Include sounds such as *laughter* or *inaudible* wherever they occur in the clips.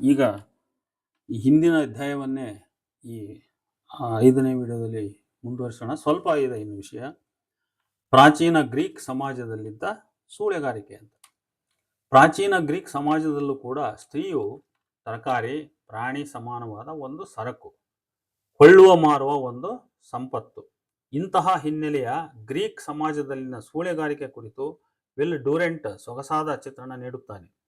ಈಗ ಈ ಹಿಂದಿನ ಅಧ್ಯಾಯವನ್ನೇ ಈ ಐದನೇ ವಿಡಿಯೋದಲ್ಲಿ ಮುಂದುವರಿಸೋಣ. ಸ್ವಲ್ಪ ಇದೆ ಇನ್ನು ವಿಷಯ. ಪ್ರಾಚೀನ ಗ್ರೀಕ್ ಸಮಾಜದಲ್ಲಿದ್ದ ಸೂಳೆಗಾರಿಕೆ ಅಂತ. ಪ್ರಾಚೀನ ಗ್ರೀಕ್ ಸಮಾಜದಲ್ಲೂ ಕೂಡ ಸ್ತ್ರೀಯು ತರಕಾರಿ, ಪ್ರಾಣಿ ಸಮಾನವಾದ ಒಂದು ಸರಕು, ಕೊಳ್ಳುವ ಮಾರುವ ಒಂದು ಸಂಪತ್ತು. ಇಂತಹ ಹಿನ್ನೆಲೆಯ ಗ್ರೀಕ್ ಸಮಾಜದಲ್ಲಿನ ಸೂಳೆಗಾರಿಕೆ ಕುರಿತು ವಿಲ್ ಡೂರೆಂಟ್ ಸೊಗಸಾದ ಚಿತ್ರಣ ನೀಡುತ್ತಾನೆ.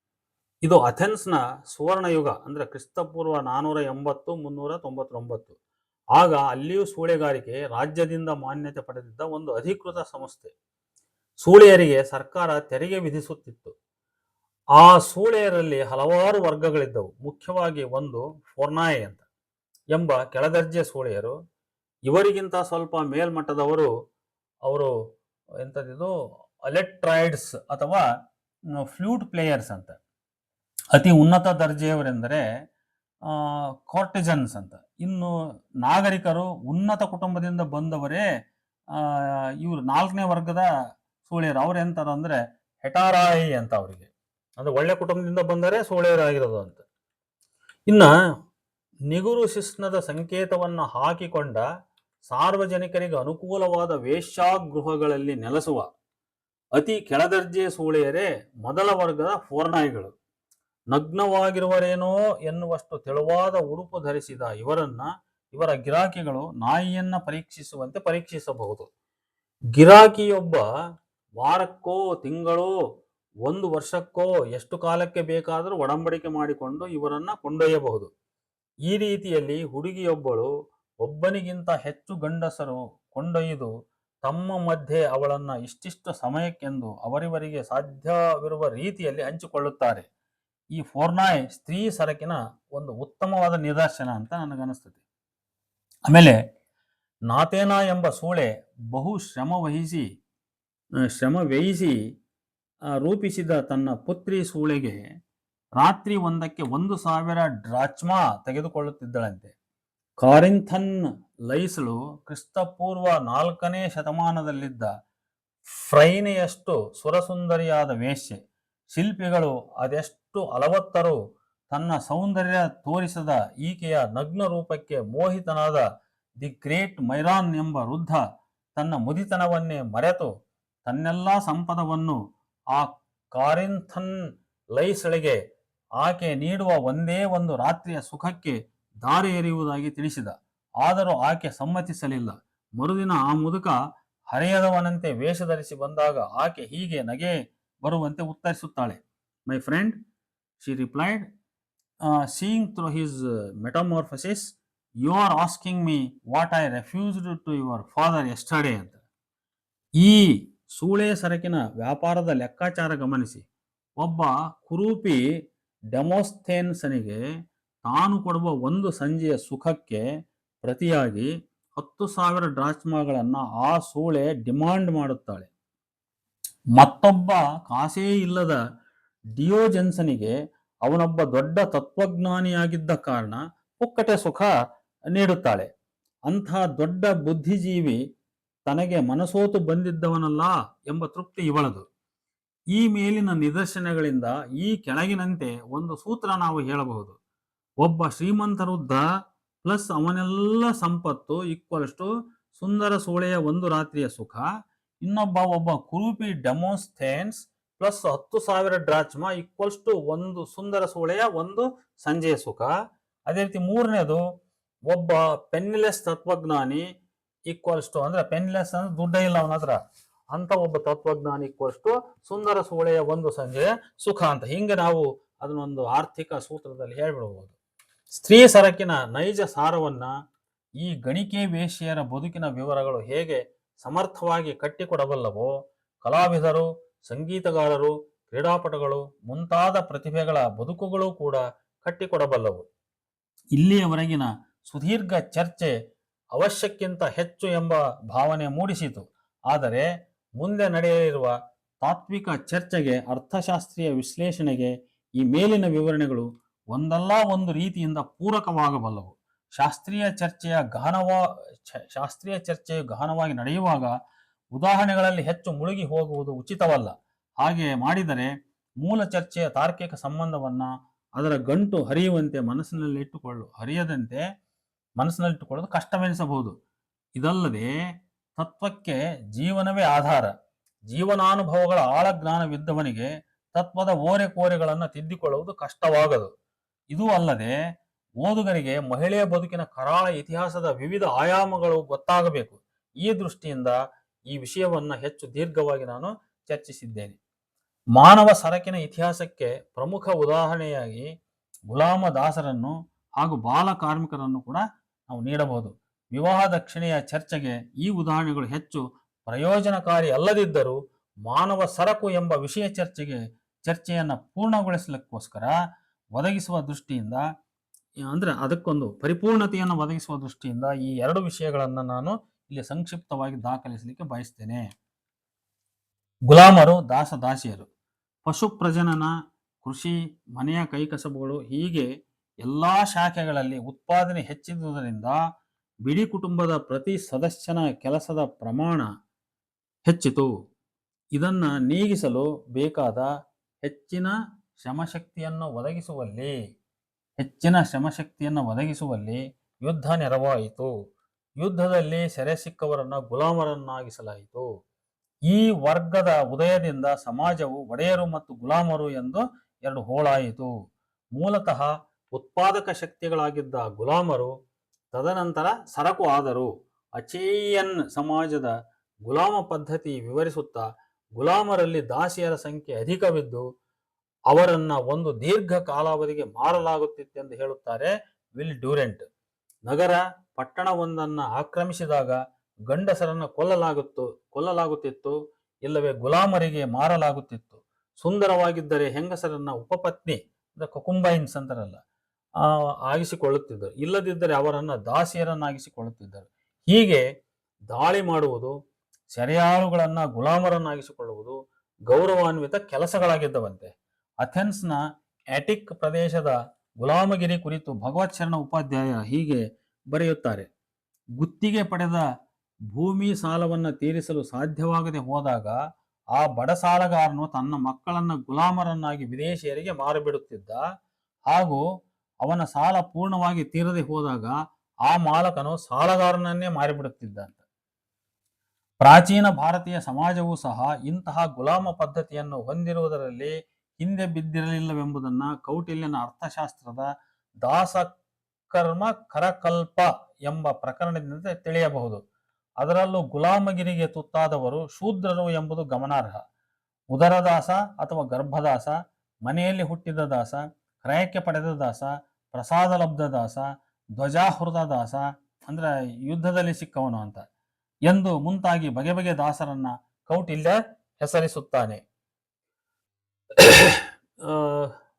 ಇದು ಅಥೆನ್ಸ್ನ ಸುವರ್ಣಯುಗ, ಅಂದರೆ ಕ್ರಿಸ್ತಪೂರ್ವ ನಾನ್ನೂರ ಎಂಬತ್ತು, ಮುನ್ನೂರ ತೊಂಬತ್ತೊಂಬತ್ತು. ಆಗ ಅಲ್ಲಿಯೂ ಸೂಳೆಗಾರಿಕೆ ರಾಜ್ಯದಿಂದ ಮಾನ್ಯತೆ ಪಡೆದಿದ್ದ ಒಂದು ಅಧಿಕೃತ ಸಂಸ್ಥೆ. ಸೂಳೆಯರಿಗೆ ಸರ್ಕಾರ ತೆರಿಗೆ ವಿಧಿಸುತ್ತಿತ್ತು. ಆ ಸೂಳೆಯರಲ್ಲಿ ಹಲವಾರು ವರ್ಗಗಳಿದ್ದವು. ಮುಖ್ಯವಾಗಿ ಒಂದು ಫೋರ್ನಾಯೆ ಅಂತ ಎಂಬ ಕೆಳದರ್ಜೆ ಸೂಳೆಯರು. ಇವರಿಗಿಂತ ಸ್ವಲ್ಪ ಮೇಲ್ಮಟ್ಟದವರು ಅವರು ಎಂಥದ್ದು ಅಲೆಕ್ಟ್ರಾಯ್ಡ್ಸ್ ಅಥವಾ ಫ್ಲೂಟ್ ಪ್ಲೇಯರ್ಸ್ ಅಂತ. ಅತಿ ಉನ್ನತ ದರ್ಜೆಯವರೆಂದರೆ ಕಾರ್ಟಿಜನ್ಸ್ ಅಂತ. ಇನ್ನು ನಾಗರಿಕರು ಉನ್ನತ ಕುಟುಂಬದಿಂದ ಬಂದವರೇ ಇವರು ನಾಲ್ಕನೇ ವರ್ಗದ ಸೂಳೆಯರು. ಅವ್ರು ಎಂತಾರ ಅಂದ್ರೆ, ಹೆಟಾರಾಯಿ ಅಂತ ಅವರಿಗೆ. ಅಂದ್ರೆ ಒಳ್ಳೆ ಕುಟುಂಬದಿಂದ ಬಂದರೆ ಸೂಳೆಯರಾಗಿರೋದು ಅಂತ. ಇನ್ನ ನಿಗುರು ಶಿಸ್ನದ ಸಂಕೇತವನ್ನು ಹಾಕಿಕೊಂಡ ಸಾರ್ವಜನಿಕರಿಗೆ ಅನುಕೂಲವಾದ ವೇಶ್ಯಾಗೃಹಗಳಲ್ಲಿ ನೆಲೆಸುವ ಅತಿ ಕೆಳದರ್ಜೆಯ ಸೂಳೆಯರೇ ಮೊದಲ ವರ್ಗದ ಫೋರ್ನಾಯಿಗಳು. ನಗ್ನವಾಗಿರುವರೇನೋ ಎನ್ನುವಷ್ಟು ತೆಳುವಾದ ಉಡುಪು ಧರಿಸಿದ ಇವರನ್ನ, ಇವರ ಗಿರಾಕಿಗಳು ನಾಯಿಯನ್ನ ಪರೀಕ್ಷಿಸುವಂತೆ ಪರೀಕ್ಷಿಸಬಹುದು. ಗಿರಾಕಿಯೊಬ್ಬ ವಾರಕ್ಕೋ, ತಿಂಗಳೋ, ಒಂದು ವರ್ಷಕ್ಕೋ, ಎಷ್ಟು ಕಾಲಕ್ಕೆ ಬೇಕಾದರೂ ಒಡಂಬಡಿಕೆ ಮಾಡಿಕೊಂಡು ಇವರನ್ನ ಕೊಂಡೊಯ್ಯಬಹುದು. ಈ ರೀತಿಯಲ್ಲಿ ಹುಡುಗಿಯೊಬ್ಬಳು ಒಬ್ಬನಿಗಿಂತ ಹೆಚ್ಚು ಗಂಡಸರು ಕೊಂಡೊಯ್ದು ತಮ್ಮ ಮಧ್ಯೆ ಅವಳನ್ನ ಇಷ್ಟಿಷ್ಟು ಸಮಯಕ್ಕೆಂದು ಅವರಿವರಿಗೆ ಸಾಧ್ಯವಿರುವ ರೀತಿಯಲ್ಲಿ ಹಂಚಿಕೊಳ್ಳುತ್ತಾರೆ. ಈ ಫೋರ್ನಾಯ್ ಸ್ತ್ರೀ ಸರಕಿನ ಒಂದು ಉತ್ತಮವಾದ ನಿದರ್ಶನ ಅಂತ ನನಗನ್ನಿಸ್ತದೆ. ಆಮೇಲೆ ನಾತೇನಾ ಎಂಬ ಸೂಳೆ ಬಹು ಶ್ರಮ ವಹಿಸಿ ಶ್ರಮ ವ್ಯಯಿಸಿ ರೂಪಿಸಿದ ತನ್ನ ಪುತ್ರಿ ಸೂಳೆಗೆ ರಾತ್ರಿ ಒಂದಕ್ಕೆ ಒಂದು ಸಾವಿರ ಡ್ರಾಚ್ಮಾ ತೆಗೆದುಕೊಳ್ಳುತ್ತಿದ್ದಳಂತೆ. ಕಾರಿಂಥನ್ ಲೈಸಳು ಕ್ರಿಸ್ತಪೂರ್ವ ನಾಲ್ಕನೇ ಶತಮಾನದಲ್ಲಿದ್ದ ಫ್ರೈನೆಯಷ್ಟು ಸುರಸುಂದರಿಯಾದ ವೇಶ್ಯೆ ಶಿಲ್ಪಿಗಳು ಅದೆಷ್ಟು ಅಲವತ್ತರು ತನ್ನ ಸೌಂದರ್ಯ ತೋರಿಸದ ಈಕೆಯ ನಗ್ನ ರೂಪಕ್ಕೆ ಮೋಹಿತನಾದ ದಿ ಗ್ರೇಟ್ ಮೈರಾನ್ ಎಂಬ ವೃದ್ಧ ತನ್ನ ಮುದಿತನವನ್ನೇ ಮರೆತು ತನ್ನೆಲ್ಲ ಸಂಪದವನ್ನು ಆ ಕಾರಿಂಥನ್ ಲೈಸಳಿಗೆ ಆಕೆ ನೀಡುವ ಒಂದೇ ಒಂದು ರಾತ್ರಿಯ ಸುಖಕ್ಕೆ ದಾರಿ ಎರೆಯುವುದಾಗಿ ತಿಳಿಸಿದ. ಆದರೂ ಆಕೆ ಸಮ್ಮತಿಸಲಿಲ್ಲ. ಮರುದಿನ ಆ ಮುದುಕ ಹರೆಯದವನಂತೆ ವೇಷ ಧರಿಸಿ ಬಂದಾಗ ಆಕೆ ಹೀಗೆ ನಗೆ ಬರುವಂತೆ ಉತ್ತರಿಸುತ್ತಾಳೆ. My friend she replied through his uh, metamorphosis, you are asking me what I refused to your father yesterday ಅಂತ. ಈ ಸೂಳೆ ಸರಕಿನ ವ್ಯಾಪಾರದ ಲೆಕ್ಕಾಚಾರ ಗಮನಿಸಿ ಒಬ್ಬ ಕುರೂಪಿ ಡೆಮೋಸ್ಥೇನ್ಸನಿಗೆ ತಾನು ಕೊಡುವ ಒಂದು ಸಂಜೆಯ ಸುಖಕ್ಕೆ ಪ್ರತಿಯಾಗಿ ಹತ್ತು ಸಾವಿರ ಡ್ರಾಚ್ಮಾಗಳನ್ನು ಆ ಸೂಳೆ ಡಿಮಾಂಡ್ ಮಾಡುತ್ತಾಳೆ. ಮತ್ತೊಬ್ಬ ಕಾಸೇ ಇಲ್ಲದ ಡಿಯೋಜೆನ್ಸನಿಗೆ ಅವನೊಬ್ಬ ದೊಡ್ಡ ತತ್ವಜ್ಞಾನಿಯಾಗಿದ್ದ ಕಾರಣ ಪುಕ್ಕಟೆ ಸುಖ ನೀಡುತ್ತಾಳೆ. ಅಂಥ ದೊಡ್ಡ ಬುದ್ಧಿಜೀವಿ ತನಗೆ ಮನಸೋತು ಬಂದಿದ್ದವನಲ್ಲ ಎಂಬ ತೃಪ್ತಿ ಇವಳದು. ಈ ಮೇಲಿನ ನಿದರ್ಶನಗಳಿಂದ ಈ ಕೆಳಗಿನಂತೆ ಒಂದು ಸೂತ್ರ ನಾವು ಹೇಳಬಹುದು. ಒಬ್ಬ ಶ್ರೀಮಂತರುದ್ದ ಪ್ಲಸ್ ಅವನೆಲ್ಲ ಸಂಪತ್ತು ಈಕ್ವಲ್ಸ್ ಟು ಸುಂದರ ಸೋಳೆಯ ಒಂದು ರಾತ್ರಿಯ ಸುಖ, ಇನ್ನೊಬ್ಬ ಒಬ್ಬ ಕುರೂಪಿ ಡೆಮೋಸ್ಥೇನ್ಸ್ ಪ್ಲಸ್ ಹತ್ತು ಸಾವಿರ ಡ್ರಾಚ್ಮ ಈಕ್ವಲ್ಸ್ ಟು ಒಂದು ಸುಂದರ ಸೂಳೆಯ ಒಂದು ಸಂಜೆಯ ಸುಖ. ಅದೇ ರೀತಿ ಮೂರನೇದು, ಒಬ್ಬ ಪೆನ್ಲೆಸ್ ತತ್ವಜ್ಞಾನಿ ಈಕ್ವಲ್ಸ್ ಟು ಅಂದ್ರೆ ಪೆನ್ಲೆಸ್ ಅಂದ್ರೆ ದುಡ್ಡೇ ಇಲ್ಲ ಅವನ ಹತ್ರ. ಅಂತ ಒಬ್ಬ ತತ್ವಜ್ಞಾನಿ ಈಕ್ವಲ್ಸ್ ಟು ಸುಂದರ ಸೂಳೆಯ ಒಂದು ಸಂಜೆಯ ಸುಖ ಅಂತ. ಹಿಂಗೆ ನಾವು ಅದನ್ನೊಂದು ಆರ್ಥಿಕ ಸೂತ್ರದಲ್ಲಿ ಹೇಳ್ಬಿಡ್ಬೋದು. ಸ್ತ್ರೀ ಸರಕಿನ ನೈಜ ಸಾರವನ್ನ ಈ ಗಣಿಕೆ ವೇಷಿಯರ ಬದುಕಿನ ವಿವರಗಳು ಹೇಗೆ ಸಮರ್ಥವಾಗಿ ಕಟ್ಟಿಕೊಡಬಲ್ಲವೋ, ಕಲಾವಿದರು ಸಂಗೀತಗಾರರು, ಕ್ರೀಡಾಪಟುಗಳು ಮುಂತಾದ ಪ್ರತಿಭೆಗಳ ಬದುಕುಗಳು ಕೂಡ ಕಟ್ಟಿಕೊಡಬಲ್ಲವು. ಇಲ್ಲಿಯವರೆಗಿನ ಸುದೀರ್ಘ ಚರ್ಚೆ ಅವಶ್ಯಕ್ಕಿಂತ ಹೆಚ್ಚು ಎಂಬ ಭಾವನೆ ಮೂಡಿಸಿತು. ಆದರೆ ಮುಂದೆ ನಡೆಯಲಿರುವ ತಾತ್ವಿಕ ಚರ್ಚೆಗೆ, ಅರ್ಥಶಾಸ್ತ್ರೀಯ ವಿಶ್ಲೇಷಣೆಗೆ ಈ ಮೇಲಿನ ವಿವರಣೆಗಳು ಒಂದಲ್ಲ ಒಂದು ರೀತಿಯಿಂದ ಪೂರಕವಾಗಬಲ್ಲವು. ಶಾಸ್ತ್ರೀಯ ಚರ್ಚೆಯ ಗಹನವ ಶಾಸ್ತ್ರೀಯ ಚರ್ಚೆಯು ಗಹನವಾಗಿ ನಡೆಯುವಾಗ ಉದಾಹರಣೆಗಳಲ್ಲಿ ಹೆಚ್ಚು ಮುಳುಗಿ ಹೋಗುವುದು ಉಚಿತವಲ್ಲ. ಹಾಗೆ ಮಾಡಿದರೆ ಮೂಲ ಚರ್ಚೆಯ ತಾರ್ಕಿಕ ಸಂಬಂಧವನ್ನ ಅದರ ಗಂಟು ಹರಿಯುವಂತೆ ಮನಸ್ಸಿನಲ್ಲಿಟ್ಟುಕೊಳ್ಳು ಹರಿಯದಂತೆ ಮನಸ್ಸಿನಲ್ಲಿಟ್ಟುಕೊಳ್ಳೋದು ಕಷ್ಟವೆನಿಸಬಹುದು. ಇದಲ್ಲದೆ ತತ್ವಕ್ಕೆ ಜೀವನವೇ ಆಧಾರ. ಜೀವನಾನುಭವಗಳ ಆಳಜ್ಞಾನವಿದ್ದವನಿಗೆ ತತ್ವದ ಓರೆ ಕೋರೆಗಳನ್ನು ತಿದ್ದಿಕೊಳ್ಳುವುದು ಕಷ್ಟವಾಗದು. ಇದೂ ಅಲ್ಲದೆ ಓದುಗರಿಗೆ ಮಹಿಳೆಯ ಬದುಕಿನ ಕರಾಳ ಇತಿಹಾಸದ ವಿವಿಧ ಆಯಾಮಗಳು ಗೊತ್ತಾಗಬೇಕು. ಈ ದೃಷ್ಟಿಯಿಂದ ಈ ವಿಷಯವನ್ನ ಹೆಚ್ಚು ದೀರ್ಘವಾಗಿ ನಾನು ಚರ್ಚಿಸಿದ್ದೇನೆ. ಮಾನವ ಸರಕಿನ ಇತಿಹಾಸಕ್ಕೆ ಪ್ರಮುಖ ಉದಾಹರಣೆಯಾಗಿ ಗುಲಾಮ ದಾಸರನ್ನು ಹಾಗೂ ಬಾಲ ಕಾರ್ಮಿಕರನ್ನು ಕೂಡ ನಾವು ನೀಡಬಹುದು. ವಿವಾಹ ದಕ್ಷಿಣೆಯ ಚರ್ಚೆಗೆ ಈ ಉದಾಹರಣೆಗಳು ಹೆಚ್ಚು ಪ್ರಯೋಜನಕಾರಿ ಅಲ್ಲದಿದ್ದರೂ ಮಾನವ ಸರಕು ಎಂಬ ವಿಷಯ ಚರ್ಚೆಗೆ ಚರ್ಚೆಯನ್ನು ಪೂರ್ಣಗೊಳಿಸಲಿಕ್ಕೋಸ್ಕರ ಒದಗಿಸುವ ದೃಷ್ಟಿಯಿಂದ, ಅಂದ್ರೆ ಅದಕ್ಕೊಂದು ಪರಿಪೂರ್ಣತೆಯನ್ನು ಒದಗಿಸುವ ದೃಷ್ಟಿಯಿಂದ ಈ ಎರಡು ವಿಷಯಗಳನ್ನು ನಾನು ಇಲ್ಲಿ ಸಂಕ್ಷಿಪ್ತವಾಗಿ ದಾಖಲಿಸಲಿಕ್ಕೆ ಬಯಸ್ತೇನೆ. ಗುಲಾಮರು, ದಾಸ ದಾಸಿಯರು. ಪಶು ಪ್ರಜನನ, ಕೃಷಿ, ಮನೆಯ ಕೈಕಸಬುಗಳು ಹೀಗೆ ಎಲ್ಲಾ ಶಾಖೆಗಳಲ್ಲಿ ಉತ್ಪಾದನೆ ಹೆಚ್ಚಿದುದರಿಂದ ಬಿಡಿ ಕುಟುಂಬದ ಪ್ರತಿ ಸದಸ್ಯನ ಕೆಲಸದ ಪ್ರಮಾಣ ಹೆಚ್ಚಿತು. ಇದನ್ನು ನೀಗಿಸಲು ಬೇಕಾದ ಹೆಚ್ಚಿನ ಶ್ರಮಶಕ್ತಿಯನ್ನು ಒದಗಿಸುವಲ್ಲಿ, ಹೆಚ್ಚಿನ ಶ್ರಮಶಕ್ತಿಯನ್ನು ಒದಗಿಸುವಲ್ಲಿ ಯುದ್ಧ ನೆರವಾಯಿತು. ಯುದ್ಧದಲ್ಲಿ ಸೆರೆ ಸಿಕ್ಕವರನ್ನ ಗುಲಾಮರನ್ನಾಗಿಸಲಾಯಿತು. ಈ ವರ್ಗದ ಉದಯದಿಂದ ಸಮಾಜವು ಒಡೆಯರು ಮತ್ತು ಗುಲಾಮರು ಎಂದು ಎರಡು ಹೋಳಾಯಿತು. ಮೂಲತಃ ಉತ್ಪಾದಕ ಶಕ್ತಿಗಳಾಗಿದ್ದ ಗುಲಾಮರು ತದನಂತರ ಸರಕು ಆದರು. ಅಚೇಯನ್ ಸಮಾಜದ ಗುಲಾಮ ಪದ್ಧತಿ ವಿವರಿಸುತ್ತಾ ಗುಲಾಮರಲ್ಲಿ ದಾಸಿಯರ ಸಂಖ್ಯೆ ಅಧಿಕವಿದ್ದು, ಅವರನ್ನ ಒಂದು ದೀರ್ಘ ಕಾಲಾವಧಿಗೆ ಮಾರಲಾಗುತ್ತಿತ್ತೆಂದು ಹೇಳುತ್ತಾರೆ ವಿಲ್ ಡ್ಯೂರೆಂಟ್. ನಗರ ಪಟ್ಟಣವೊಂದನ್ನ ಆಕ್ರಮಿಸಿದಾಗ ಗಂಡಸರನ್ನು ಕೊಲ್ಲಲಾಗುತ್ತು, ಕೊಲ್ಲಲಾಗುತ್ತಿತ್ತು, ಇಲ್ಲವೇ ಗುಲಾಮರಿಗೆ ಮಾರಲಾಗುತ್ತಿತ್ತು. ಸುಂದರವಾಗಿದ್ದರೆ ಹೆಂಗಸರನ್ನ ಉಪಪತ್ನಿ, ಅಂದ್ರೆ ಕುಕುಂಬೈನ್ಸ್ ಅಂತಾರಲ್ಲ ಆಗಿಸಿಕೊಳ್ಳುತ್ತಿದ್ದರು ಇಲ್ಲದಿದ್ದರೆ ಅವರನ್ನು ದಾಸಿಯರನ್ನಾಗಿಸಿಕೊಳ್ಳುತ್ತಿದ್ದರು. ಹೀಗೆ ದಾಳಿ ಮಾಡುವುದು, ಸೆರೆಯಾಳುಗಳನ್ನ ಗುಲಾಮರನ್ನಾಗಿಸಿಕೊಳ್ಳುವುದು ಗೌರವಾನ್ವಿತ ಕೆಲಸಗಳಾಗಿದ್ದವಂತೆ. ಅಥೆನ್ಸ್ನ ಆಟಿಕ್ ಪ್ರದೇಶದ ಗುಲಾಮಗಿರಿ ಕುರಿತು ಭಗವತ್ ಶರಣ ಉಪಾಧ್ಯಾಯ ಹೀಗೆ ಬರೆಯುತ್ತಾರೆ. ಗುತ್ತಿಗೆ ಪಡೆದ ಭೂಮಿ ಸಾಲವನ್ನು ತೀರಿಸಲು ಸಾಧ್ಯವಾಗದೆ ಹೋದಾಗ ಆ ಬಡ ಸಾಲಗಾರನು ತನ್ನ ಮಕ್ಕಳನ್ನ ಗುಲಾಮರನ್ನಾಗಿ ವಿದೇಶಿಯರಿಗೆ ಮಾರಿಬಿಡುತ್ತಿದ್ದ ಹಾಗೂ ಅವನ ಸಾಲ ಪೂರ್ಣವಾಗಿ ತೀರದೆ ಹೋದಾಗ ಆ ಮಾಲಕನು ಸಾಲಗಾರನನ್ನೇ ಮಾರಿಬಿಡುತ್ತಿದ್ದ ಅಂತ ಪ್ರಾಚೀನ ಭಾರತೀಯ ಸಮಾಜವೂ ಸಹ ಇಂತಹ ಗುಲಾಮ ಪದ್ಧತಿಯನ್ನು ಹೊಂದಿರುವುದರಲ್ಲಿ ಹಿಂದೆ ಬಿದ್ದಿರಲಿಲ್ಲವೆಂಬುದನ್ನ ಕೌಟಿಲ್ಯನ ಅರ್ಥಶಾಸ್ತ್ರದ ದಾಸಕರ್ಮ ಕರಕಲ್ಪ ಎಂಬ ಪ್ರಕರಣದಿಂದ ತಿಳಿಯಬಹುದು. ಅದರಲ್ಲೂ ಗುಲಾಮಗಿರಿಗೆ ತುತ್ತಾದವರು ಶೂದ್ರರು ಎಂಬುದು ಗಮನಾರ್ಹ. ಉದರದಾಸ ಅಥವಾ ಗರ್ಭದಾಸ, ಮನೆಯಲ್ಲಿ ಹುಟ್ಟಿದ ದಾಸ, ಕ್ರಯಕ್ಕೆ ಪಡೆದ ದಾಸ ಪ್ರಸಾದ ಲಬ್ಧ ದಾಸ ಧ್ವಜಾಹೃದ ದಾಸ, ಅಂದ್ರೆ ಯುದ್ಧದಲ್ಲಿ ಸಿಕ್ಕವನು ಅಂತ. ಎಂದು ಮುಂತಾಗಿ ಬಗೆ ಬಗೆ ದಾಸರನ್ನ ಕೌಟಿಲ್ಯ ಹೆಸರಿಸುತ್ತಾನೆ. *coughs*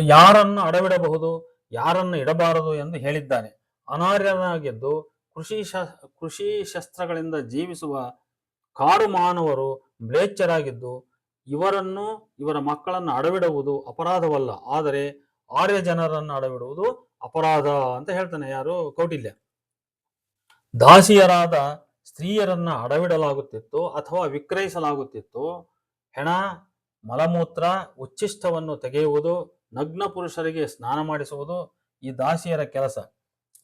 ಯಾರನ್ನು ಅಡವಿಡಬಹುದು? ಯಾರನ್ನು ಇಡಬಾರದು ಎಂದು ಹೇಳಿದ್ದಾನೆ. ಅನಾರ್ಯನಾಗಿದ್ದು ಕೃಷಿ ಶ, ಕೃಷಿ ಶಸ್ತ್ರಗಳಿಂದ ಜೀವಿಸುವ ಕಾಡು ಮಾನವರು ಮ್ಲೇಚ್ಛರಾಗಿದ್ದು ಇವರನ್ನು, ಇವರ ಮಕ್ಕಳನ್ನು ಅಡವಿಡುವುದು ಅಪರಾಧವಲ್ಲ. ಆದರೆ ಆರ್ಯ ಜನರನ್ನು ಅಡವಿಡುವುದು ಅಪರಾಧ ಅಂತ ಹೇಳ್ತಾನೆ ಯಾರು? ಕೌಟಿಲ್ಯ. ದಾಸಿಯರಾದ ಸ್ತ್ರೀಯರನ್ನ ಅಡವಿಡಲಾಗುತ್ತಿತ್ತು ಅಥವಾ ವಿಕ್ರಯಿಸಲಾಗುತ್ತಿತ್ತು. ಹೆಣ, ಮಲಮೂತ್ರ ಉಚ್ಚಿಷ್ಟವನ್ನು ತೆಗೆಯುವುದು ನಗ್ನ ಪುರುಷರಿಗೆ ಸ್ನಾನ ಮಾಡಿಸುವುದು ಈ ದಾಸಿಯರ ಕೆಲಸ.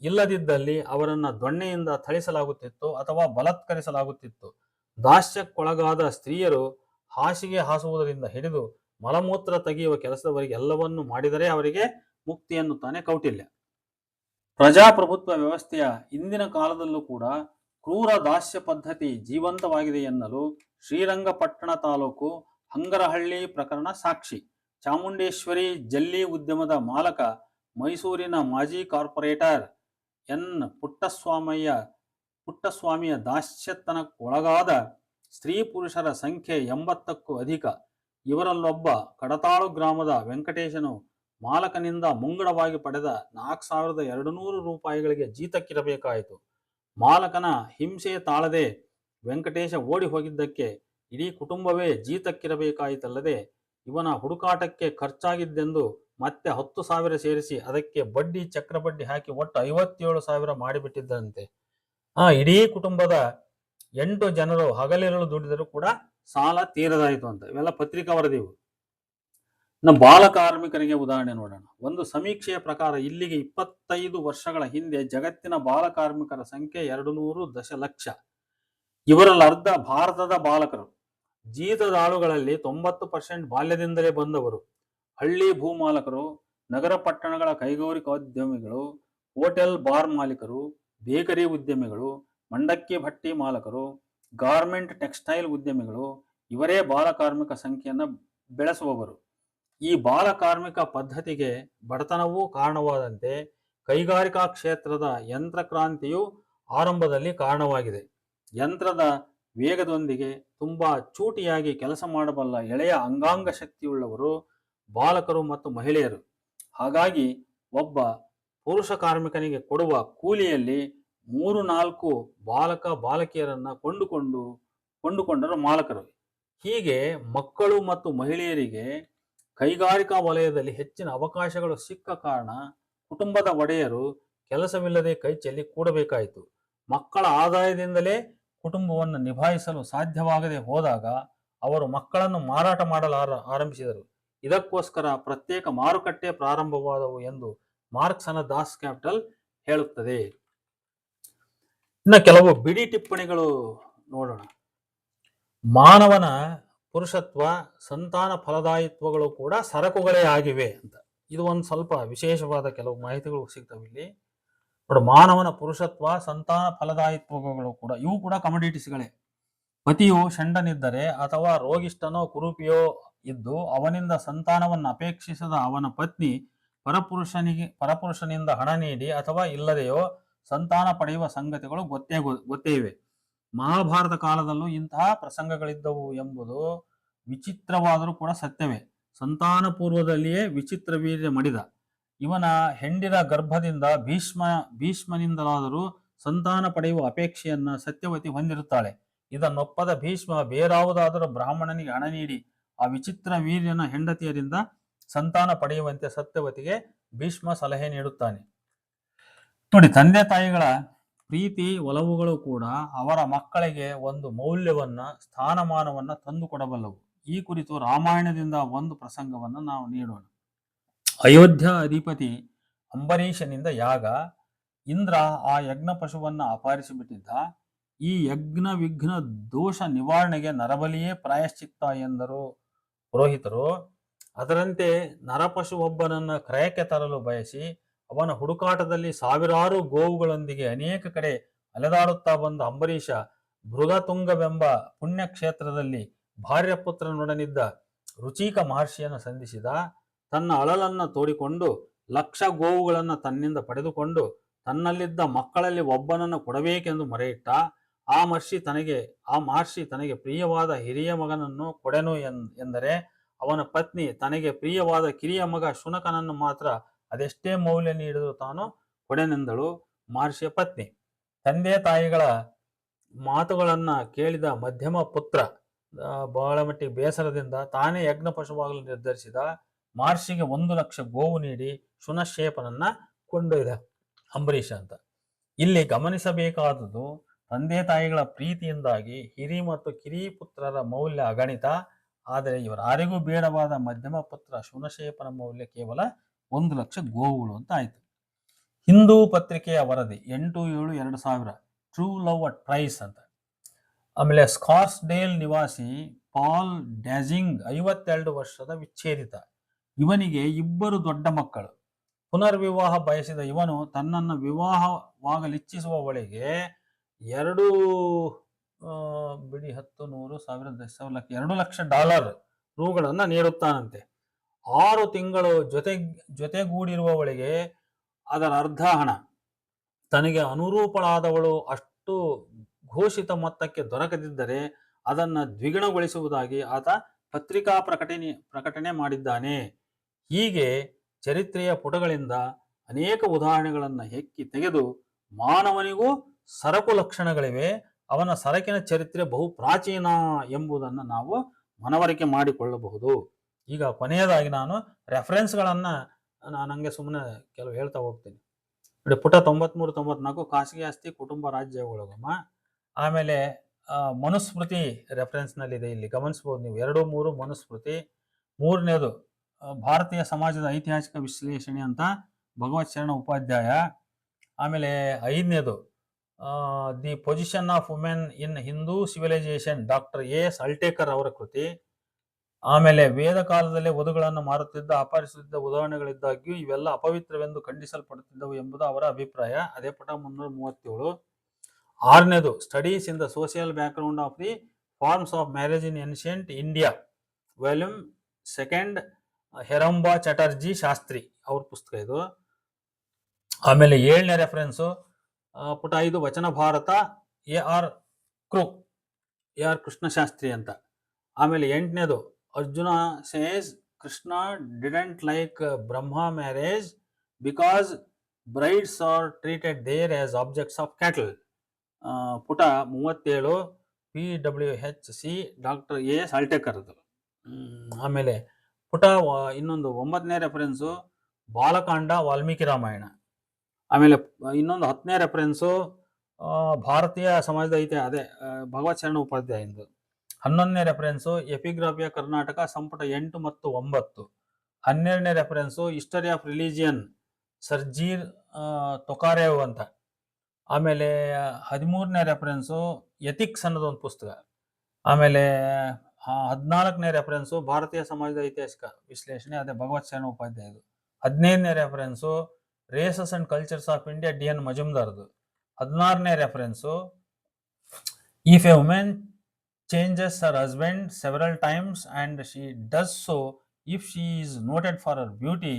ಇಲ್ಲದಿದ್ದಲ್ಲಿ ಅವರನ್ನ ದೊಣ್ಣೆಯಿಂದ ಥಳಿಸಲಾಗುತ್ತಿತ್ತು ಅಥವಾ ಬಲತ್ಕರಿಸಲಾಗುತ್ತಿತ್ತು. ದಾಸ್ಯಕ್ಕೊಳಗಾದ ಸ್ತ್ರೀಯರು ಹಾಸಿಗೆ ಹಾಸುವುದರಿಂದ ಹಿಡಿದು ಮಲಮೂತ್ರ ತೆಗೆಯುವ ಕೆಲಸದವರೆಗೆ ಎಲ್ಲವನ್ನೂ ಮಾಡಿದರೆ ಅವರಿಗೆ ಮುಕ್ತಿ ಎನ್ನುತ್ತಾನೆ ಕೌಟಿಲ್ಯ. ಪ್ರಜಾಪ್ರಭುತ್ವ ವ್ಯವಸ್ಥೆಯ ಇಂದಿನ ಕಾಲದಲ್ಲೂ ಕೂಡ ಕ್ರೂರ ದಾಸ್ಯ ಪದ್ಧತಿ ಜೀವಂತವಾಗಿದೆ ಎನ್ನಲು ಶ್ರೀರಂಗಪಟ್ಟಣ ತಾಲೂಕು ಹಂಗರಹಳ್ಳಿ ಪ್ರಕರಣ ಸಾಕ್ಷಿ. ಚಾಮುಂಡೇಶ್ವರಿ ಜಲ್ಲಿ ಉದ್ಯಮದ ಮಾಲಕ ಮೈಸೂರಿನ ಮಾಜಿ ಕಾರ್ಪೊರೇಟರ್ ಎನ್ ಪುಟ್ಟಸ್ವಾಮಯ್ಯ, ಪುಟ್ಟಸ್ವಾಮಿಯ ದಾಸ್ಯತನಕ್ಕೊಳಗಾದ ಸ್ತ್ರೀ ಪುರುಷರ ಸಂಖ್ಯೆ ಎಂಬತ್ತಕ್ಕೂ ಅಧಿಕ. ಇವರಲ್ಲೊಬ್ಬ ಕಡತಾಳು ಗ್ರಾಮದ ವೆಂಕಟೇಶನು ಮಾಲಕನಿಂದ ಮುಂಗಡವಾಗಿ ಪಡೆದ ನಾಲ್ಕು ಸಾವಿರದ ಎರಡು ನೂರು ರೂಪಾಯಿಗಳಿಗೆ ಜೀತಕ್ಕಿರಬೇಕಾಯಿತು. ಮಾಲಕನ ಹಿಂಸೆ ತಾಳದೆ ವೆಂಕಟೇಶ ಓಡಿ ಹೋಗಿದ್ದಕ್ಕೆ ಇಡೀ ಕುಟುಂಬವೇ ಜೀತಕ್ಕಿರಬೇಕಾಯಿತಲ್ಲದೆ ಇವನ ಹುಡುಕಾಟಕ್ಕೆ ಖರ್ಚಾಗಿದ್ದೆಂದು ಮತ್ತೆ ಹತ್ತು ಸಾವಿರ ಸೇರಿಸಿ ಅದಕ್ಕೆ ಬಡ್ಡಿ, ಚಕ್ರಬಡ್ಡಿ ಹಾಕಿ ಒಟ್ಟು ಐವತ್ತೇಳು ಸಾವಿರ ಮಾಡಿಬಿಟ್ಟಿದ್ದಂತೆ ಆ ಇಡೀ ಕುಟುಂಬದ ಎಂಟು ಜನರು ಹಗಲಿರಲು ದುಡಿದರೂ ಕೂಡ ಸಾಲ ತೀರದಾಯಿತು ಅಂತ. ಇವೆಲ್ಲ ಪತ್ರಿಕಾ ವರದಿವು ನಮ್ಮ ಬಾಲ ಕಾರ್ಮಿಕರಿಗೆ ಉದಾಹರಣೆ ನೋಡೋಣ. ಒಂದು ಸಮೀಕ್ಷೆಯ ಪ್ರಕಾರ ಇಲ್ಲಿಗೆ ಇಪ್ಪತ್ತೈದು ವರ್ಷಗಳ ಹಿಂದೆ ಜಗತ್ತಿನ ಬಾಲ ಕಾರ್ಮಿಕರ ಸಂಖ್ಯೆ ಎರಡು ನೂರು ದಶಲಕ್ಷ. ಇವರಲ್ಲಿ ಅರ್ಧ ಭಾರತದ ಬಾಲಕರು. ಜೀತದಾಳುಗಳಲ್ಲಿ ತೊಂಬತ್ತು ಪರ್ಸೆಂಟ್ ಬಾಲ್ಯದಿಂದಲೇ ಬಂದವರು. ಹಳ್ಳಿ ಭೂಮಾಲಕರು, ನಗರ ಪಟ್ಟಣಗಳ ಕೈಗಾರಿಕೋದ್ಯಮಿಗಳು ಹೋಟೆಲ್ ಬಾರ್ ಮಾಲೀಕರು, ಬೇಕರಿ ಉದ್ಯಮಿಗಳು, ಮಂಡಕ್ಕಿ ಭಟ್ಟಿ ಮಾಲಕರು, ಗಾರ್ಮೆಂಟ್ ಟೆಕ್ಸ್ಟೈಲ್ ಉದ್ಯಮಿಗಳು, ಇವರೇ ಬಾಲಕಾರ್ಮಿಕ ಸಂಖ್ಯೆಯನ್ನು ಬೆಳೆಸುವವರು. ಈ ಬಾಲಕಾರ್ಮಿಕ ಪದ್ಧತಿಗೆ ಬಡತನವೂ ಕಾರಣವಾದಂತೆ ಕೈಗಾರಿಕಾ ಕ್ಷೇತ್ರದ ಯಂತ್ರ ಕ್ರಾಂತಿಯು ಆರಂಭದಲ್ಲಿ ಕಾರಣವಾಗಿದೆ. ಯಂತ್ರದ ವೇಗದೊಂದಿಗೆ ತುಂಬಾ ಚೂಟಿಯಾಗಿ ಕೆಲಸ ಮಾಡಬಲ್ಲ ಎಳೆಯ ಅಂಗಾಂಗ ಶಕ್ತಿಯುಳ್ಳವರು ಬಾಲಕರು ಮತ್ತು ಮಹಿಳೆಯರು. ಹಾಗಾಗಿ ಒಬ್ಬ ಪುರುಷ ಕಾರ್ಮಿಕನಿಗೆ ಕೊಡುವ ಕೂಲಿಯಲ್ಲಿ ಮೂರು ನಾಲ್ಕು ಬಾಲಕ, ಬಾಲಕಿಯರನ್ನ ಕೊಂಡುಕೊಂಡು, ಕೊಂಡುಕೊಂಡರು ಮಾಲಕರು. ಹೀಗೆ ಮಕ್ಕಳು ಮತ್ತು ಮಹಿಳೆಯರಿಗೆ ಕೈಗಾರಿಕಾ ವಲಯದಲ್ಲಿ ಹೆಚ್ಚಿನ ಅವಕಾಶಗಳು ಸಿಕ್ಕ ಕಾರಣ ಕುಟುಂಬದ ಒಡೆಯರು ಕೆಲಸವಿಲ್ಲದೆ ಕೈ ಚೆಲ್ಲಿ ಕೂಡಬೇಕಾಯಿತು. ಮಕ್ಕಳ ಆದಾಯದಿಂದಲೇ ಕುಟುಂಬವನ್ನು ನಿಭಾಯಿಸಲು ಸಾಧ್ಯವಾಗದೆ ಹೋದಾಗ ಅವರು ಮಕ್ಕಳನ್ನು ಮಾರಾಟ ಮಾಡಲು ಆರ- ಆರಂಭಿಸಿದರು. ಇದಕ್ಕೋಸ್ಕರ ಪ್ರತ್ಯೇಕ ಮಾರುಕಟ್ಟೆ ಪ್ರಾರಂಭವಾದವು ಎಂದು ಮಾರ್ಕ್ಸನ ದಾಸ್ ಕ್ಯಾಪಿಟಲ್ ಹೇಳುತ್ತದೆ. ಇನ್ನು ಕೆಲವು ಬಿಡಿ ಟಿಪ್ಪಣಿಗಳು ನೋಡೋಣ. ಮಾನವನ ಪುರುಷತ್ವ, ಸಂತಾನ ಫಲದಾಯಿತ್ವಗಳು ಕೂಡ ಸರಕುಗಳೇ ಆಗಿವೆ ಅಂತ. ಇದು ಒಂದು ಸ್ವಲ್ಪ ವಿಶೇಷವಾದ ಕೆಲವು ಮಾಹಿತಿಗಳು ಸಿಗ್ತವೆ ಇಲ್ಲಿ. ನೋಡಿ, ಮಾನವನ ಪುರುಷತ್ವ, ಸಂತಾನ ಫಲದಾಯಿತ್ವಗಳು ಕೂಡ, ಇವು ಕೂಡ ಕಮಡಿಟೀಸ್ಗಳೇ ಪತಿಯು ಷಂಡನಿದ್ದರೆ ಅಥವಾ ರೋಗಿಷ್ಠನೋ ಕುರೂಪಿಯೋ ಇದ್ದು ಅವನಿಂದ ಸಂತಾನವನ್ನು ಅಪೇಕ್ಷಿಸದ ಅವನ ಪತ್ನಿ ಪರಪುರುಷನಿಗೆ, ಪರಪುರುಷನಿಂದ ಹಣ ನೀಡಿ ಅಥವಾ ಇಲ್ಲದೆಯೋ ಸಂತಾನ ಪಡೆಯುವ ಸಂಗತಿಗಳು ಗೊತ್ತೇ ಗೊತ್ತೇ ಇವೆ. ಮಹಾಭಾರತ ಕಾಲದಲ್ಲೂ ಇಂತಹ ಪ್ರಸಂಗಗಳಿದ್ದವು ಎಂಬುದು ವಿಚಿತ್ರವಾದರೂ ಕೂಡ ಸತ್ಯವೇ. ಸಂತಾನ ಪೂರ್ವದಲ್ಲಿಯೇ ವಿಚಿತ್ರ ವೀರ್ಯ ಮಡಿದ. ಇವನ ಹೆಂಡಿರ ಗರ್ಭದಿಂದ ಭೀಷ್ಮ ಭೀಷ್ಮನಿಂದಲಾದರೂ ಸಂತಾನ ಪಡೆಯುವ ಅಪೇಕ್ಷೆಯನ್ನ ಸತ್ಯವತಿ ಹೊಂದಿರುತ್ತಾಳೆ. ಇದನ್ನೊಪ್ಪದ ಭೀಷ್ಮ ಬೇರಾವುದಾದರೂ ಬ್ರಾಹ್ಮಣನಿಗೆ ಹಣ ನೀಡಿ ಆ ವಿಚಿತ್ರ ವೀರ್ಯನ ಹೆಂಡತಿಯರಿಂದ ಸಂತಾನ ಪಡೆಯುವಂತೆ ಸತ್ಯವತಿಗೆ ಭೀಷ್ಮ ಸಲಹೆ ನೀಡುತ್ತಾನೆ. ನೋಡಿ, ತಂದೆ ತಾಯಿಗಳ ಪ್ರೀತಿ, ಒಲವುಗಳು ಕೂಡ ಅವರ ಮಕ್ಕಳಿಗೆ ಒಂದು ಮೌಲ್ಯವನ್ನ, ಸ್ಥಾನಮಾನವನ್ನ ತಂದುಕೊಡಬಲ್ಲವು. ಈ ಕುರಿತು ರಾಮಾಯಣದಿಂದ ಒಂದು ಪ್ರಸಂಗವನ್ನು ನಾವು ನೀಡೋಣ. ಅಯೋಧ್ಯ ಅಧಿಪತಿ ಅಂಬರೀಷನಿಂದ ಯಾಗ ಇಂದ್ರ ಆ ಯಜ್ಞ ಪಶುವನ್ನ ಅಪಹರಿಸಿಬಿಟ್ಟಿದ್ದ. ಈ ಯಜ್ಞ ವಿಘ್ನ ದೋಷ ನಿವಾರಣೆಗೆ ನರಬಲಿಯೇ ಪ್ರಾಯಶ್ಚಿತ್ತ ಎಂದರು ಪುರೋಹಿತರು. ಅದರಂತೆ ನರಪಶು ಒಬ್ಬನನ್ನ ಕ್ರಯಕ್ಕೆ ತರಲು ಬಯಸಿ ಅವನ ಹುಡುಕಾಟದಲ್ಲಿ ಸಾವಿರಾರು ಗೋವುಗಳೊಂದಿಗೆ ಅನೇಕ ಕಡೆ ಅಲೆದಾಡುತ್ತಾ ಬಂದ ಅಂಬರೀಷ ಭೃಗತುಂಗವೆಂಬ ಪುಣ್ಯಕ್ಷೇತ್ರದಲ್ಲಿ ಭಾರ್ಯಪುತ್ರನೊಡನಿದ್ದ ರುಚಿಕ ಮಹರ್ಷಿಯನ್ನು ಸಂಧಿಸಿದ. ತನ್ನ ಅಳಲನ್ನ ತೋಡಿಕೊಂಡು ಲಕ್ಷ ಗೋವುಗಳನ್ನು ತನ್ನಿಂದ ಪಡೆದುಕೊಂಡು ತನ್ನಲ್ಲಿದ್ದ ಮಕ್ಕಳಲ್ಲಿ ಒಬ್ಬನನ್ನು ಕೊಡಬೇಕೆಂದು ಮೊರೆಯಿಟ್ಟ, ಆ ಮಹರ್ಷಿ ತನಗೆ, ಆ ಮಹರ್ಷಿ ತನಗೆ ಪ್ರಿಯವಾದ ಹಿರಿಯ ಮಗನನ್ನು ಕೊಡೆನು ಎಂದರೆ ಅವನ ಪತ್ನಿ ತನಗೆ ಪ್ರಿಯವಾದ ಕಿರಿಯ ಮಗ ಶುನಕನನ್ನು ಮಾತ್ರ ಅದೆಷ್ಟೇ ಮೌಲ್ಯ ನೀಡಿದರೂ ತಾನು ಕೊಡೆನೆಂದಳು ಮಹರ್ಷಿಯ ಪತ್ನಿ. ತಂದೆ ತಾಯಿಗಳ ಮಾತುಗಳನ್ನ ಕೇಳಿದ ಮಧ್ಯಮ ಪುತ್ರ ಬಹಳ ಮಟ್ಟಿಗೆ ಬೇಸರದಿಂದ ತಾನೇ ಯಜ್ಞ ಪಶುವಾಗಲು ನಿರ್ಧರಿಸಿದ ಮಹರ್ಷಿಗೆ ಒಂದು ಲಕ್ಷ ಗೋವು ನೀಡಿ ಶುನಶೇಪನನ್ನ ಕೊಂಡೊಯ್ದ ಅಂಬರೀಷ ಅಂತ. ಇಲ್ಲಿ ಗಮನಿಸಬೇಕಾದದ್ದು ತಂದೆ ತಾಯಿಗಳ ಪ್ರೀತಿಯಿಂದಾಗಿ ಹಿರಿ ಮತ್ತು ಕಿರಿ ಪುತ್ರರ ಮೌಲ್ಯ ಅಗಣಿತ, ಆದರೆ ಇವರಾರಿಗೂ ಬೇಡವಾದ ಮಧ್ಯಮ ಪುತ್ರ ಶುನಶೇಪನ ಮೌಲ್ಯ ಕೇವಲ ಒಂದು ಲಕ್ಷ ಗೋವುಗಳು ಅಂತ ಆಯ್ತು. ಹಿಂದೂ ಪತ್ರಿಕೆಯ ವರದಿ ಎಂಟು ಏಳು ಎರಡು ಸಾವಿರ ಟ್ರೂ ಲವ್ ಅಟ್ ಪ್ರೈಸ್ ಅಂತ. ಆಮೇಲೆ ಸ್ಕಾಸ್ಡೇಲ್ ನಿವಾಸಿ ಪಾಲ್ ಡ್ಯಾಜಿಂಗ್ ಐವತ್ತೆರಡು ವರ್ಷದ ವಿಚ್ಛೇದಿತ. ಇವನಿಗೆ ಇಬ್ಬರು ದೊಡ್ಡ ಮಕ್ಕಳು. ಪುನರ್ವಿವಾಹ ಬಯಸಿದ ಇವನು ತನ್ನನ್ನು ವಿವಾಹವಾಗಲಿಚ್ಛಿಸುವವಳಿಗೆ ಎರಡು ಬಿಡಿ ಹತ್ತು, ನೂರು ಸಾವಿರ ದಶ ಸಾವಿರ ಲಕ್ಷ, ಎರಡು ಲಕ್ಷ ಡಾಲರ್ ರೂಗಳನ್ನು ನೀಡುತ್ತಾನಂತೆ. ಆರು ತಿಂಗಳು ಜೊತೆ ಜೊತೆಗೂಡಿರುವವಳಿಗೆ ಅದರ ಅರ್ಧ ಹಣ. ತನಗೆ ಅನುರೂಪಳಾದವಳು ಅಷ್ಟು ಘೋಷಿತ ಮೊತ್ತಕ್ಕೆ ದೊರಕದಿದ್ದರೆ ಅದನ್ನು ದ್ವಿಗುಣಗೊಳಿಸುವುದಾಗಿ ಆತ ಪತ್ರಿಕಾ ಪ್ರಕಟಣೆ ಪ್ರಕಟಣೆ ಮಾಡಿದ್ದಾನೆ. ಹೀಗೆ ಚರಿತ್ರೆಯ ಪುಟಗಳಿಂದ ಅನೇಕ ಉದಾಹರಣೆಗಳನ್ನು ಹೆಕ್ಕಿ ತೆಗೆದು ಮಾನವನಿಗೂ ಸರಕು ಲಕ್ಷಣಗಳಿವೆ, ಅವನ ಸರಕಿನ ಚರಿತ್ರೆ ಬಹು ಪ್ರಾಚೀನ ಎಂಬುದನ್ನು ನಾವು ಮನವರಿಕೆ ಮಾಡಿಕೊಳ್ಳಬಹುದು. ಈಗ ಕೊನೆಯದಾಗಿ ನಾನು ರೆಫರೆನ್ಸ್ಗಳನ್ನ ನಾನು ಹಂಗೆ ಸುಮ್ಮನೆ ಕೆಲವು ಹೇಳ್ತಾ ಹೋಗ್ತೀನಿ. ನೋಡಿ, ಪುಟ ತೊಂಬತ್ಮೂರು, ತೊಂಬತ್ನಾಲ್ಕು ಖಾಸಗಿ ಆಸ್ತಿ, ಕುಟುಂಬ, ರಾಜ್ಯ, ಒಳಗಮ್ಮ. ಆಮೇಲೆ ಮನುಸ್ಮೃತಿ ರೆಫರೆನ್ಸ್ನಲ್ಲಿದೆ ಇಲ್ಲಿ, ಗಮನಿಸ್ಬೋದು ನೀವು. ಎರಡು, ಮೂರು ಮನುಸ್ಮೃತಿ, ಮೂರನೇದು ಭಾರತೀಯ ಸಮಾಜದ ಐತಿಹಾಸಿಕ ವಿಶ್ಲೇಷಣೆ ಅಂತ ಭಗವತ್ ಶರಣ ಉಪಾಧ್ಯಾಯ. ಆಮೇಲೆ ಐದನೇದು the position of women in Hindu civilisation doctor A S Altekar ಅವರ ಕೃತಿ. ಆಮೇಲೆ ವೇದ ಕಾಲದಲ್ಲಿ ವಧುಗಳನ್ನು ಮಾರುತ್ತಿದ್ದ, ಅಪಹರಿಸುತ್ತಿದ್ದ ಉದಾಹರಣೆಗಳಿದ್ದಾಗ್ಯೂ ಇವೆಲ್ಲ ಅಪವಿತ್ರವೆಂದು ಖಂಡಿಸಲ್ಪಡುತ್ತಿದ್ದವು ಎಂಬುದು ಅವರ ಅಭಿಪ್ರಾಯ. ಅದೇ ಪಟ ಮುನ್ನೂರ ಮೂವತ್ತೇಳು. ಆರನೇದು studies in the social background of the forms of marriage in ancient India volume second Heramba Chatterjee Shastri ಅವ್ರ ಪುಸ್ತಕ ಇದು. ಆಮೇಲೆ ಏಳನೇ ರೆಫರೆನ್ಸು ಪುಟ ಐದು, ವಚನ ಭಾರತ, ಎ ಆರ್ ಕ್ರೂ, ಎ ಆರ್ ಕೃಷ್ಣಶಾಸ್ತ್ರಿ ಅಂತ. ಆಮೇಲೆ ಎಂಟನೇದು, Arjuna says Krishna didn't like Brahma marriage because brides are treated there as objects of cattle ಪುಟ ಮೂವತ್ತೇಳು P W H C doctor A S ಆಮೇಲೆ ಪುಟ ಇನ್ನೊಂದು ಒಂಬತ್ತನೇ ರೆಫರೆನ್ಸು ಬಾಲಕಾಂಡ ವಾಲ್ಮೀಕಿ ರಾಮಾಯಣ. ಆಮೇಲೆ, ಇನ್ನೊಂದು ಹತ್ತನೇ ರೆಫರೆನ್ಸು ಭಾರತೀಯ ಸಮಾಜದ ಐತೆ, ಅದೇ ಭಗವತ್ ಶರಣ ಉಪಾಧ್ಯಾಯಂದು ಹನ್ನೊಂದನೇ ರೆಫರೆನ್ಸು ಎಪಿಗ್ರಾಫಿಯ ಕರ್ನಾಟಕ, ಸಂಪುಟ ಎಂಟು ಮತ್ತು ಒಂಬತ್ತು. ಹನ್ನೆರಡನೇ reference history of religion Sergei Tokarev ಅಂತ. ಆಮೇಲೆ, ಹದಿಮೂರನೇ ರೆಫರೆನ್ಸು ಎಥಿಕ್ಸ್ ಅನ್ನೋದು ಒಂದು ಪುಸ್ತಕ. ಆಮೇಲೆ ಹದಿನಾಲ್ಕನೇ ರೆಫರೆನ್ಸು ಭಾರತೀಯ ಸಮಾಜದ ಐತಿಹಾಸಿಕ ವಿಶ್ಲೇಷಣೆ ಅದೇ ಭಗವತ್ ಶರಣ ಉಪಾಧ್ಯಾಯದು ಹದಿನೈದನೇ reference races and cultures of India D N ಮಜುಮ್ದಾರ್ದು ಹದಿನಾರನೇ reference if a women changes her husband several times and she does so if she is noted for her beauty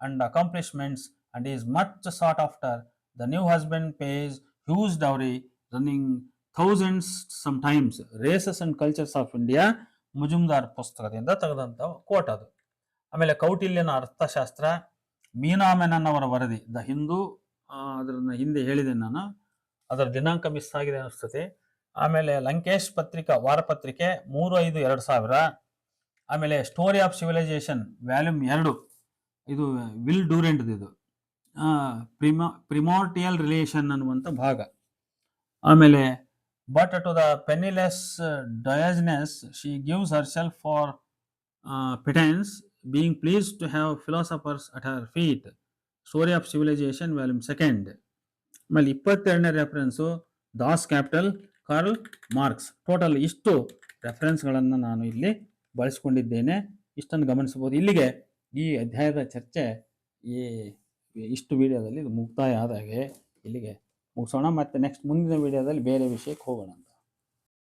and accomplishments and is much sought after the new husband pays huge dowry running thousands, sometimes races and cultures of India Majumdar ಪುಸ್ತಕದಿಂದ ತೆಗೆದಂಥ coat ಅದು. ಆಮೇಲೆ ಕೌಟಿಲ್ಯನ ಅರ್ಥಶಾಸ್ತ್ರ ಮೀನಾಮೆನನ್ ಅವರ ವರದಿ, the Hindu ಅದನ್ನ ಹಿಂದೆ ಹೇಳಿದೆ ನಾನು. ಅದರ ದಿನಾಂಕ ಮಿಸ್ ಆಗಿದೆ ಅನಿಸ್ತದೆ ಆಮೇಲೆ ಲಂಕೇಶ್ ಪತ್ರಿಕಾ ವಾರಪತ್ರಿಕೆ ಮೂರು ಐದು ಎರಡು ಸಾವಿರ. ಆಮೇಲೆ ಸ್ಟೋರಿ ಆಫ್ ಸಿವಿಲೈಸೇಷನ್ ವ್ಯಾಲ್ಯೂಮ್ ಎರಡು. ಇದು ವಿಲ್ ಡೂರೆಂಟ್ ಇದು. ಪ್ರಿಮಾ ಪ್ರಿಮೋರ್ಟಿಯಲ್ ರಿಲೇಷನ್ ಅನ್ನುವಂಥ ಭಾಗ. ಆಮೇಲೆ but to the penniless Diogenes she gives herself for pittance being pleased to have philosophers at her feet story of civilisation volume second ಆಮೇಲೆ ಇಪ್ಪತ್ತೆರಡನೇ reference Das Kapital Karl Marx total ಇಷ್ಟು ರೆಫರೆನ್ಸ್ಗಳನ್ನು ನಾನು ಇಲ್ಲಿ ಬಳಸ್ಕೊಂಡಿದ್ದೇನೆ. ಇಷ್ಟನ್ನು ಗಮನಿಸಬಹುದು. ಇಲ್ಲಿಗೆ ಈ ಅಧ್ಯಾಯದ ಚರ್ಚೆ ಈ ಇಷ್ಟು ವಿಡಿಯೋದಲ್ಲಿ ಮುಕ್ತಾಯ ಆದಾಗೆ ಇಲ್ಲಿಗೆ ಮುಗಿಸೋಣ. ಮತ್ತು ನೆಕ್ಸ್ಟ್ ಮುಂದಿನ ವಿಡಿಯೋದಲ್ಲಿ ಬೇರೆ ವಿಷಯಕ್ಕೆ ಹೋಗೋಣ